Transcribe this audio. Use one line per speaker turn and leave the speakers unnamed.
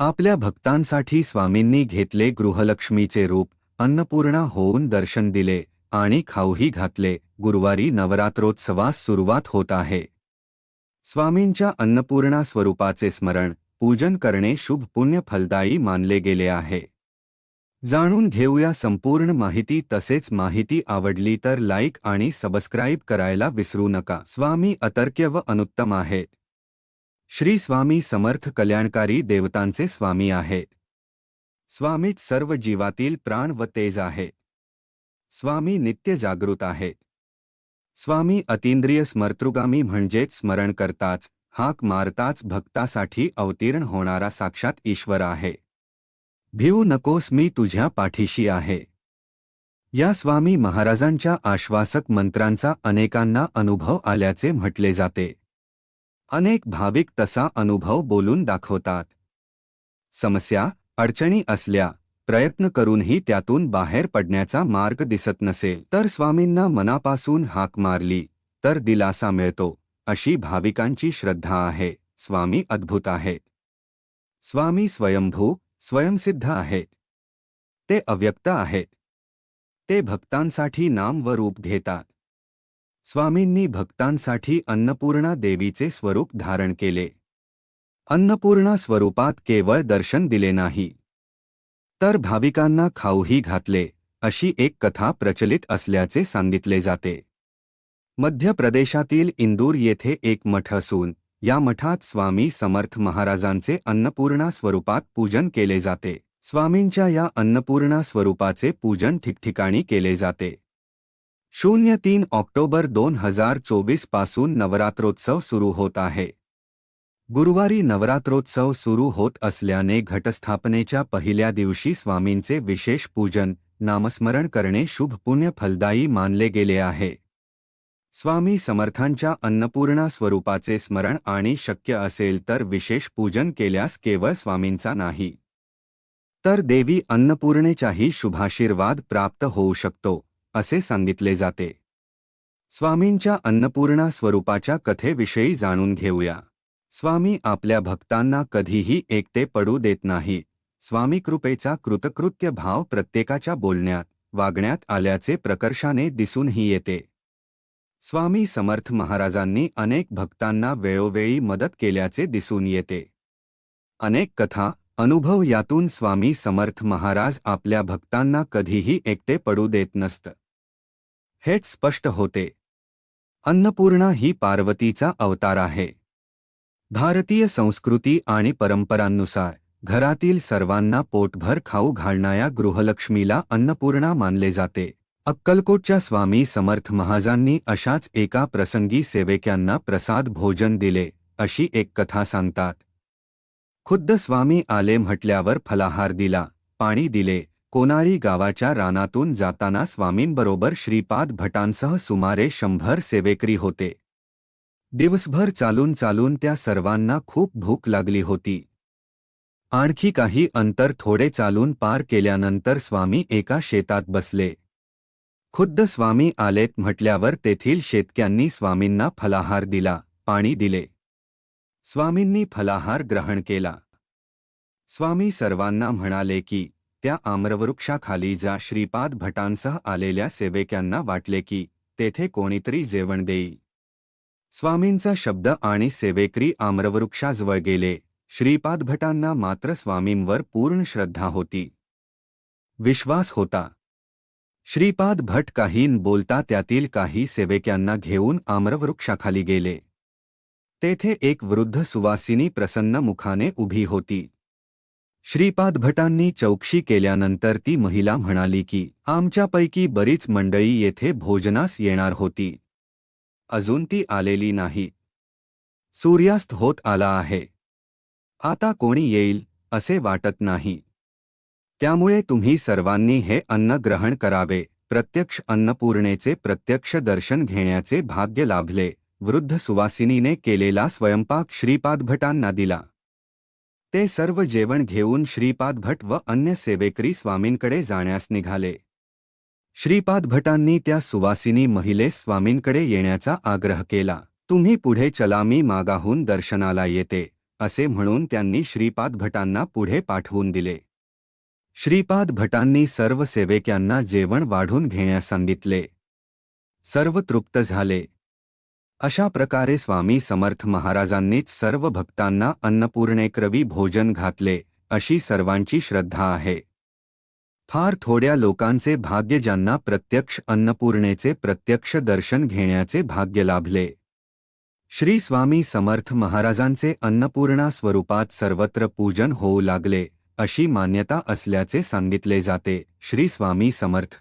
आपल्या भक्तांसाठी स्वामींनी घेतले गृहलक्ष्मीचे रूप अन्नपूर्णा होऊन दर्शन दिले आणि खाऊही घातले. गुरुवारी नवरात्रोत्सवास सुरुवात होत आहे. स्वामींच्या अन्नपूर्णा स्वरूपाचे स्मरण पूजन करणे शुभ पुण्य फलदायी मानले गेले आहे. जाणून घेऊया संपूर्ण माहिती. तसेच माहिती आवडली तर लाईक आणि सबस्क्राईब करायला विसरू नका. स्वामी अतर्क्य व अनुत्तम आहेत श्री स्वामी समर्थ कल्याणकारी देवतांचे स्वामी आहेत स्वामीच सर्व जीवातील प्राण व तेज आहे. स्वामी नित्य जागृत आहे. स्वामी अतींद्रिय स्मर्तृगामी म्हणजेच स्मरण करताच हाक मारताच भक्तासाठी अवतीर्ण होणारा साक्षात ईश्वर आहे. भिऊ नकोस मी तुझ्या पाठीशी आहे. या स्वामी महाराजांच्या आश्वासक मंत्रांचा अनेकांना अनुभव आल्याचे म्हटले जाते. अनेक भाविक तसा अनुभव बोलून दाखवतात. समस्या अडचणी असल्या प्रयत्न करूनही त्यातून बाहेर पडण्याचा मार्ग दिसत नसेल. तर स्वामींना मनापासून हाक मारली तर दिलासा मिळतो अशी भाविकांची श्रद्धा आहे. स्वामी अद्भुत आहेत. स्वामी स्वयंभू स्वयंसिद्ध आहेत. ते अव्यक्त आहेत. ते भक्तांसाठी नाम व रूप घेतात. स्वामींनी भक्तांसाठी अन्नपूर्णा देवीचे स्वरूप धारण केले. अन्नपूर्णा स्वरूपात केवळ दर्शन दिले नाही. तर भाविकांना खाऊही घातले अशी एक कथा प्रचलित असल्याचे सांगितले जाते. मध्य प्रदेशातील इंदूर येथे एक मठ असून या मठात स्वामी समर्थ महाराजांचे अन्नपूर्णा स्वरूपात पूजन केले जाते. स्वामींच्या या अन्नपूर्णा स्वरूपाचे पूजन ठिकठिकाणी केले जाते. शून्य तीन ऑक्टोबर दोन हजार चोवीसपासून नवरात्रोत्सव सुरू होत आहे. गुरुवारी नवरात्रोत्सव सुरू होत असल्याने घटस्थापनेच्या पहिल्या दिवशी स्वामींचे विशेष पूजन नामस्मरण करणे शुभ पुण्य फलदायी मानले गेले आहे. स्वामी समर्थांच्या अन्नपूर्णा स्वरूपाचे स्मरण आणि शक्य असेल तर विशेष पूजन केल्यास केवळ स्वामींचा नाही. तर देवी अन्नपूर्णेचाही शुभाशीर्वाद प्राप्त होऊ शकतो. असे सांगितले जाते. स्वामींच्या अन्नपूर्णा स्वरूपाच्या कथेविषयी जाणून घेऊया. स्वामी आपल्या भक्तांना कधीही एकटे पडू देत नाही. स्वामी कृपेचा कृतकृत्य भाव प्रत्येकाच्या बोलण्यात वागण्यात आल्याचे प्रकर्षाने दिसूनही येते. स्वामी समर्थ महाराजांनी अनेक भक्तांना वेळोवेळी मदत केल्याचे दिसून येते. अनेक कथा अनुभव यातून स्वामी समर्थ महाराज आपल्या भक्तांना कधीही एकटे पडू देत नसत. हेच स्पष्ट होते. अन्नपूर्णा ही पार्वतीचा अवतार आहे. भारतीय संस्कृती आणि परंपरांनुसार घरातील सर्वांना पोटभर खाऊ घालणाऱ्या गृहलक्ष्मीला अन्नपूर्णा मानले जाते. अक्कलकोटच्या स्वामी समर्थ महाजांनी अशाच एका प्रसंगी सेवेक्यांना प्रसाद भोजन दिले अशी एक कथा सांगतात. खुद्द स्वामी आले म्हटल्यावर फलाहार दिला पाणी दिले कोनाळी गावाच्या रानातून जाताना स्वामींबरोबर श्रीपाद भटांसह सुमारे शंभर सेवेकरी होते. दिवसभर चालून चालून त्या सर्वांना खूप भूक लागली होती. आणखी काही अंतर थोडे चालून पार केल्यानंतर स्वामी एका शेतात बसले. खुद्द स्वामी आलेत म्हटल्यावर तेथील शेतक्यांनी स्वामींना फलाहार दिला पाणी दिले. स्वामींनी फलाहार ग्रहण केला. स्वामी सर्वांना म्हणाले की त्या आम्रवृक्षाखाली जा श्रीपाद भटांसह आलेल्या सेवेक्यांना वाटले की तेथे कोणीतरी जेवण देई. स्वामींचा शब्द आणि सेवेकरी आम्रवृक्षाजवळ गेले. श्रीपाद भटांना मात्र स्वामींवर पूर्ण श्रद्धा होती. विश्वास होता. श्रीपाद भट काहीन बोलता त्यातील काही सेवेक्यांना घेऊन आम्रवृक्षाखाली गेले. तेथे एक वृद्ध सुवासिनी प्रसन्न मुखाने उभी होती. श्रीपाद भटांनी चौकशी केल्यानंतर ती महिला म्हणाली की आमच्यापैकी बरीच मंडळी येथे भोजनास येणार होती. अजून ती आलेली नाही. सूर्यास्त होत आला आहे. आता कोणी येईल असे वाटत नाही. त्यामुळे तुम्ही सर्वांनी हे अन्न ग्रहण करावे. प्रत्यक्ष अन्नपूर्णेचे प्रत्यक्ष दर्शन घेण्याचे भाग्य लाभले. वृद्ध सुवासिनीने केलेला स्वयंपाक श्रीपाद भटांना दिला. ते सर्व जेवण घेऊन श्रीपाद भट व अन्य सेवेकरी स्वामींकडे जाण्यास निघाले. श्रीपाद भटांनी त्या सुवासिनी महिलेस स्वामींकडे येण्याचा आग्रह केला. तुम्ही पुढे चला मी मागाहून दर्शनाला येते असे म्हणून त्यांनी श्रीपाद भटांना पुढे पाठवून दिले. श्रीपाद भटांनी सर्व सेवेक्यांना जेवण वाढून घेण्यास सांगितले. सर्व तृप्त झाले. अशा प्रकारे स्वामी समर्थ महाराजांनीच सर्व भक्तांना अन्नपूर्णेक्रवी भोजन घातले अशी सर्वांची श्रद्धा आहे. फार थोड्या लोकांचे भाग्य ज्यांना प्रत्यक्ष अन्नपूर्णेचे प्रत्यक्ष दर्शन घेण्याचे भाग्य लाभले. श्री स्वामी समर्थ महाराजांचे अन्नपूर्णा स्वरूपात सर्वत्र पूजन होऊ लागले अशी मान्यता असल्याचे सांगितले जाते श्री स्वामी समर्थ.